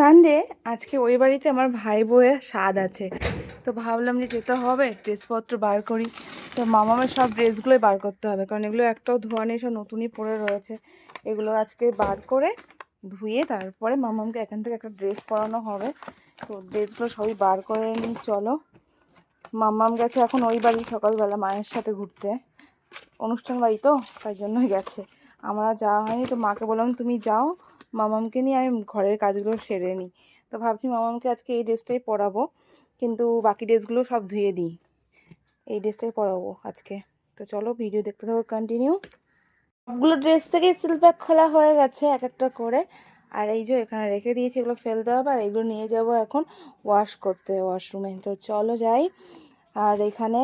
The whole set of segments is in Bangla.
সানডে আজকে ওই বাড়িতে আমার ভাই বউয়ের স্বাদ আছে। তো ভাবলাম যে যেতে হবে, ড্রেসপত্র বার করি। তো মামামের সব ড্রেসগুলোই বার করতে হবে, কারণ এগুলো একটাও ধোয়া নেই, সব নতুনই পরে রয়েছে। এগুলো আজকে বার করে ধুয়ে তারপরে মামামকে এখান থেকে একটা ড্রেস পরানো হবে। তো ড্রেসগুলো সবই বার করে নিই, চলো। মাম্মাম গেছে এখন ওই বাড়ি সকালবেলা মায়ের সাথে ঘুরতে। অনুষ্ঠান বাড়ি তো, তাই জন্যই গেছে। আমরা যাওয়া হয়নি, তো মাকে বললাম, তুমি যাও মামামকে নিয়ে আমি ঘরের কাজগুলো সেরে নিই। তো ভাবছি মামামকে আজকে এই ড্রেসটাই পরাবো, কিন্তু বাকি ড্রেসগুলো সব ধুয়ে দিই। এই ড্রেসটাই পরাবো আজকে। তো চলো ভিডিও দেখতে থাকো কন্টিনিউ সবগুলো ড্রেস থেকে সিল প্যাক খোলা হয়ে গেছে এক একটা করে। আর এই যে এখানে রেখে দিয়েছি, এগুলো ফেলতে হবে আর এগুলো নিয়ে যাব এখন ওয়াশ করতে ওয়াশরুমে তো চলো যাই। আর এখানে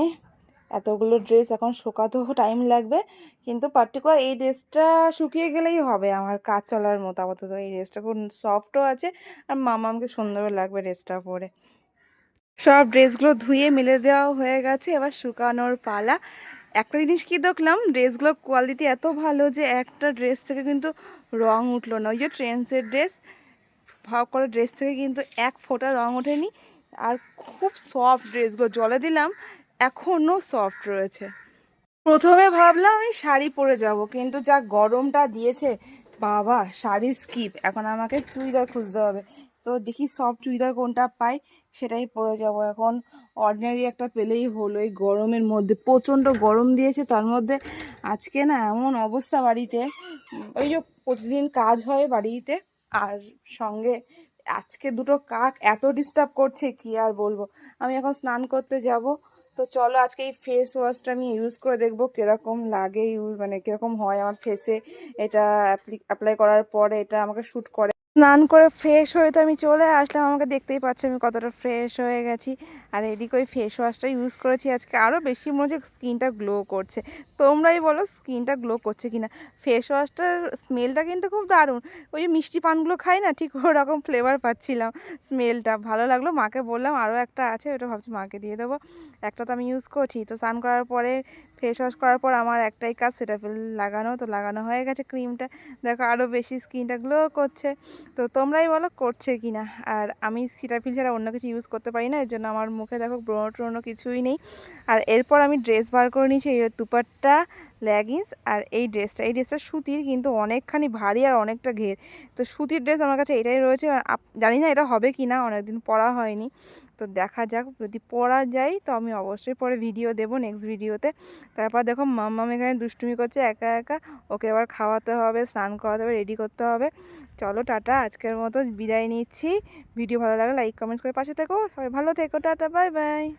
এতগুলো ড্রেস এখন শুকাতেও টাইম লাগবে, কিন্তু পার্টিকুলার এই ড্রেসটা শুকিয়ে গেলেই হবে আমার কাজ চলার মতো, আপাতত এই ড্রেসটা খুব সফটও আছে আর মামামকে সুন্দরও লাগবে ড্রেসটা পরে। সব ড্রেসগুলো ধুয়ে মিলে দেওয়া হয়ে গেছে, এবার শুকানোর পালা। একটা জিনিস কি দেখলাম ড্রেসগুলোর কোয়ালিটি এত ভালো যে একটা ড্রেস থেকে কিন্তু রং উঠল না। ওই যে ট্রেন্সের ড্রেস ভাব করে ড্রেস থেকে কিন্তু এক ফোঁটা রং ওঠেনি। আর খুব সফট ড্রেসগুলো জলে দিলাম এখনও সফট রয়েছে। প্রথমে ভাবলাম আমি শাড়ি পরে যাব, কিন্তু যা গরমটা দিয়েছে, বাবা, শাড়ি স্কিপ এখন আমাকে চুড়িদার খুঁজতে হবে। তো দেখি সফট চুড়িদার কোনটা পাই, সেটাই পরে যাব। এখন অর্ডিনারি একটা পেলেই হলো, এই গরমের মধ্যে। প্রচণ্ড গরম দিয়েছে, তার মধ্যে আজকে না এমন অবস্থা বাড়িতে। ওই যে প্রতিদিন কাজ হয় বাড়িতে, আর সঙ্গে আজকে দুটো কাক এত ডিস্টার্ব করছে, কি আর বলব? আমি এখন স্নান করতে যাব। তো চলো আজকে এই ফেস ওয়াশটা আমি ইউজ করে দেখব কীরকম লাগে ইউজ মানে কীরকম হয় আমার ফেসে এটা অ্যাপ্লাই করার পরে এটা আমাকে শ্যুট করে। স্নান করে ফ্রেশ হয়ে তো আমি চলে আসলাম। আমাকে দেখতেই পাচ্ছি আমি কতটা ফ্রেশ হয়ে গেছি। আর এদিকে ওই ফেস ওয়াশটা ইউজ করেছি। আজকে আরও বেশি মনে হচ্ছে স্কিনটা গ্লো করছে। তোমরাই বলো স্কিনটা গ্লো করছে কিনা? ফেস ওয়াশটার স্মেলটা কিন্তু খুব দারুণ। ওই যে মিষ্টি পানগুলো খাই না, ঠিক ওরকম ফ্লেভার পাচ্ছিলাম স্মেলটা ভালো লাগল। মাকে বললাম আরও একটা আছে, ওটা ভাবছি মাকে দিয়ে দেবো। একটা তো আমি ইউজ করছি। তো স্নান করার পরে ফেস ওয়াশ করার পর আমার একটাই কাজ সেটা লাগানো, তো লাগানো হয়ে গেছে ক্রিমটা দেখো আরও বেশি স্কিনটা গ্লো করছে। তো তোমরাই বলো করছে কি না আর আমি সিটাফিল ছাড়া অন্য কিছু ইউজ করতে পারি না, এর জন্য আমার মুখে দেখো ব্রণ ট্রোনো কিছুই নেই। আর এরপর আমি ড্রেস বার করে নিয়েছি, এই দুপাট্টা লেগিংস আর এই ড্রেসটা। এই ড্রেসটা সুতির কিন্তু অনেকখানি ভারী আর অনেকটা ঘের। তো সুতির ড্রেস আমার কাছে এটাই রয়েছে। জানি না এটা হবে কি না অনেকদিন পরা হয়নি। তো দেখা যাক, যদি পরা যায় তো আমি অবশ্যই পরে ভিডিও দেবো নেক্সট ভিডিওতে তারপর দেখো মাম্মাম এখানে দুষ্টুমি করছে, একা একা। ওকে এবার খাওয়াতে হবে, স্নান করাতে হবে রেডি করতে হবে। চলো টাটা, আজকের মতো বিদায় নিচ্ছি। ভিডিও ভালো লাগলে লাইক কমেন্ট করে পাশে থেকো। সবাই ভালো থেকো, টাটা বাই বাই